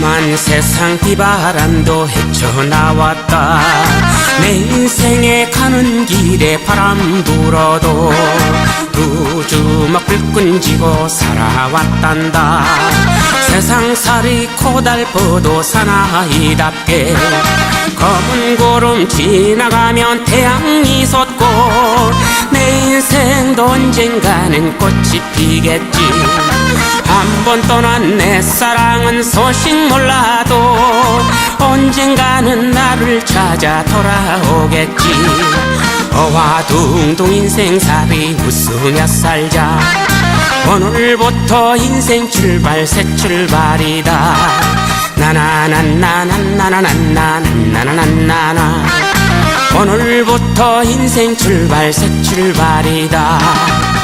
험한 세상 비바람도 헤쳐나왔다. 내 인생에 가는 길에 바람 불어도 두 주먹 불끈 쥐고 살아왔단다. 세상살이 고달퍼도 사나이답게 검은 구름 지나가면 태양이 솟고 내 인생도 언젠가는 꽃이 피겠지. 한 번 떠난 내 사랑은 소식 몰라도 언젠가는 나를 찾아 돌아오겠지. 어와둥둥 인생살이 웃으며 살자. 오늘부터 인생 출발 새 출발이다. 나나나나나나나나나나나나나. 오늘부터 인생 출발 새 출발이다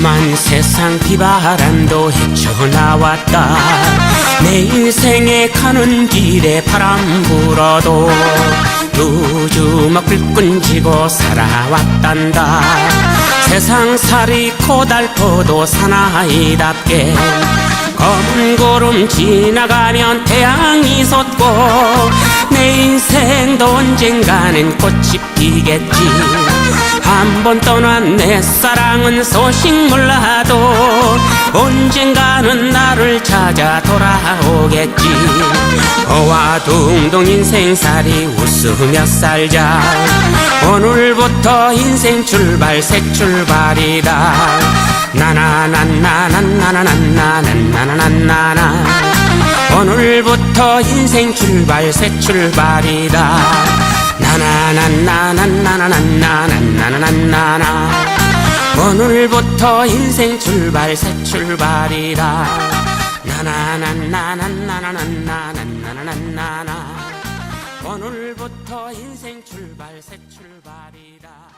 험한 세상 비바람도 헤쳐나왔다. 내 인생에 가는 길에 바람 불어도 두 주먹 불끈 쥐고 살아왔단다. 세상살이 고달퍼도 사나이답게 검은 구름 지나가면 태양이 솟고 내 인생도 언젠가는 꽃이 피겠지. 한 번 떠난 내 사랑은 소식 몰라도 언젠가는 나를 찾아 돌아오겠지. 어와둥둥 인생살이 웃으며 살자. 오늘부터 인생 출발 새 출발이다. 나나나나나나나나나나나나 오늘부터 인생 출발 새 출발이다. 나나나나나나나나나나나나 오늘부터 인생 출발 새 출발이다. 나나나나나나나나나나나. 오늘부터 인생 출발 새 출발이다